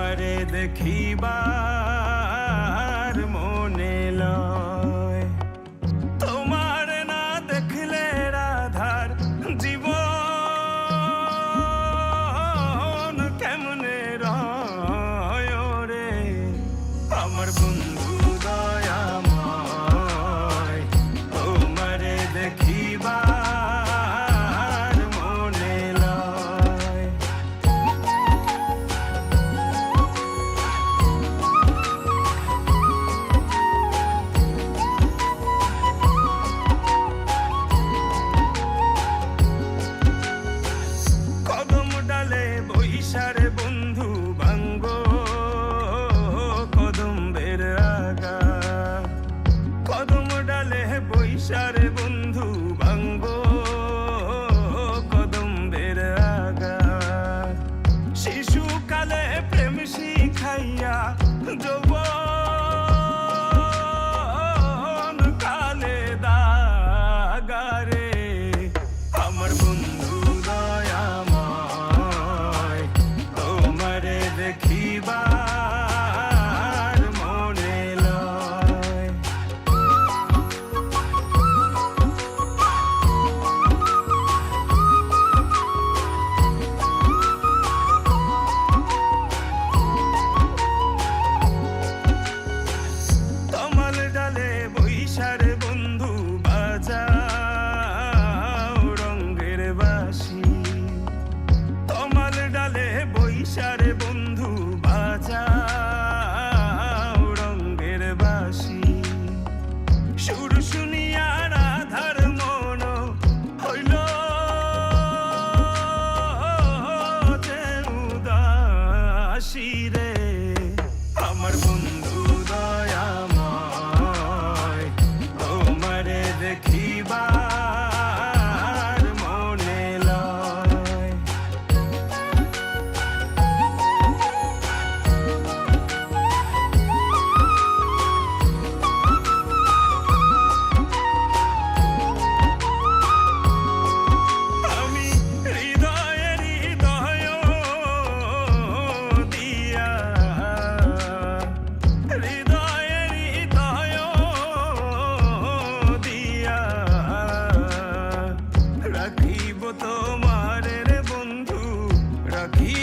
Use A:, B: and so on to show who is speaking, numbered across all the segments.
A: তোমারে দেখিবা। I see.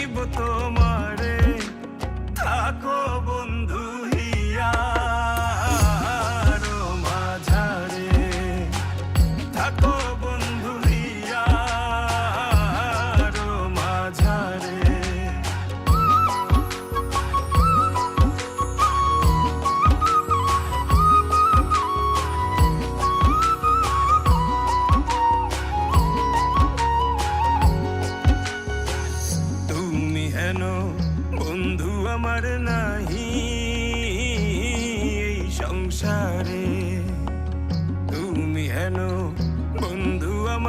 A: দিব তোমার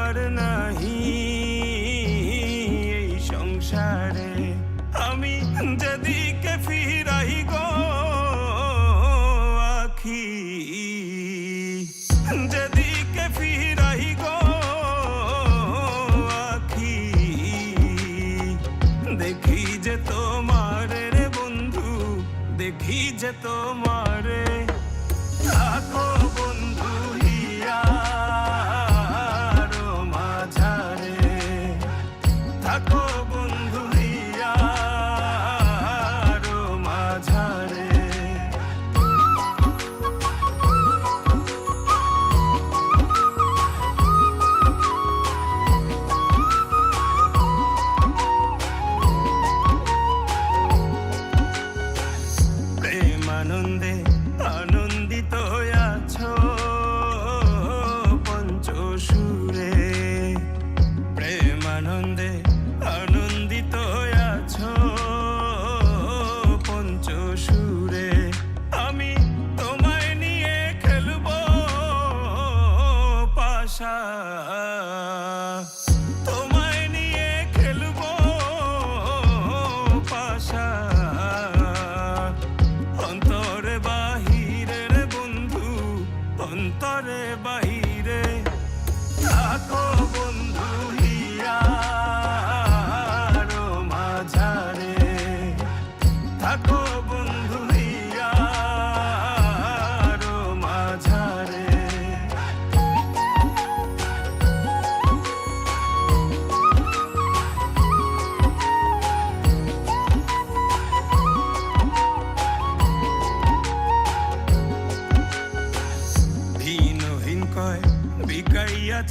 A: আর নাহি, এই সংসারে আমি যদি কে ফিরাই গো আখি, যদি কে ফিরাই গো আখি, দেখি যে তোমার রে বন্ধু, দেখি যে তোমার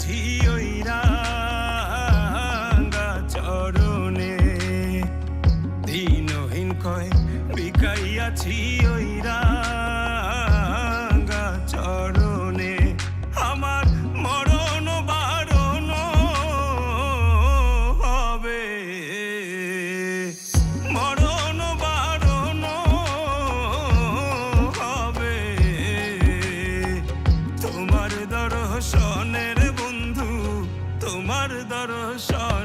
A: গেছি ওই রাঙ্গা চরণে। দিনহীন কয় বিকাইয়াছি ওই derdar şah